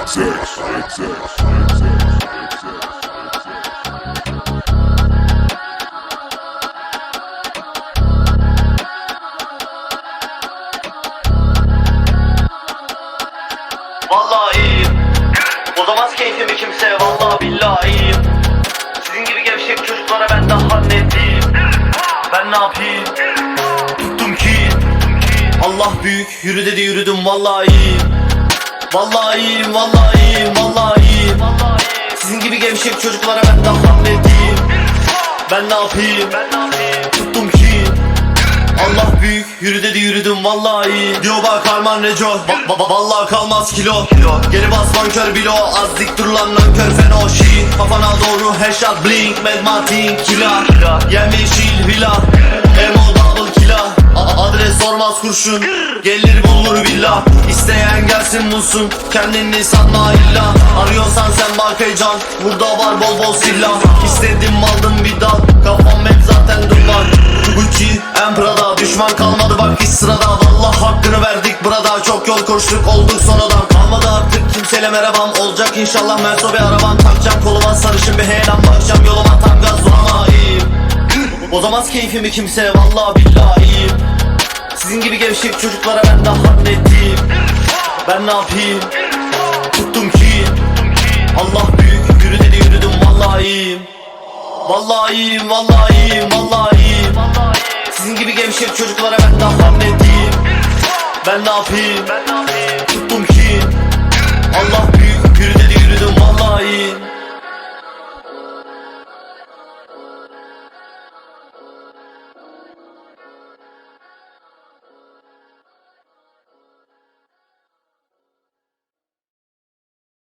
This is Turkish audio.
Excess. Vallahi iyiyim. Bozamaz keyfimi kimse vallahi billahi Sizin gibi gevşek çocuklara ben daha net değilim Ben ne yapayım? Tuttum ki Allah büyük yürü dedi yürüdüm vallahi Vallahi vallahi vallahi Sizin gibi gevşek çocuklara ben daha net değilim Ben ne yapayım? Tuttum ki Allah büyük yürü dedi yürüdüm vallahi Diyor bak Arman Neco ba- ba- Vallahi kalmaz kilo. Geri basman kör bilo Az dik dur lan nankör feno şiin Kafana doğru headshot blink Mad Martin kila Yemyeşil villa Sormaz kurşun. Gelir bulur villa. İsteyen gelsin bulsun. Kendini sanma illa. Arıyorsan sen bak heyecan. Burada var bol bol silah İstedim aldım bir dal. Kafam hep zaten duman. Gucci, Emprada Düşman kalmadı bak hiç sırada. Vallahi hakkını verdik burada. Çok yol koştuk olduk sonradan. Kalmadı artık kimseyle merhabam. Olacak inşallah merso bir arabam Takacağım koluma sarışın bir heyelan. Bakacağım yoluma tam gaz zorlamayayım Bozamaz keyfimi kimse. Vallahi billahi gevşek çocuklara ben daha netliyim Ben ne yapayım? Tuttum ki Allah büyük yürü dedi yürüdüm vallahi iyiyim. Vallahi iyiyim vallahi iyiyim vallahi iyiyim. Sizin gibi gevşek çocuklara ben daha netliyim Ben ne yapayım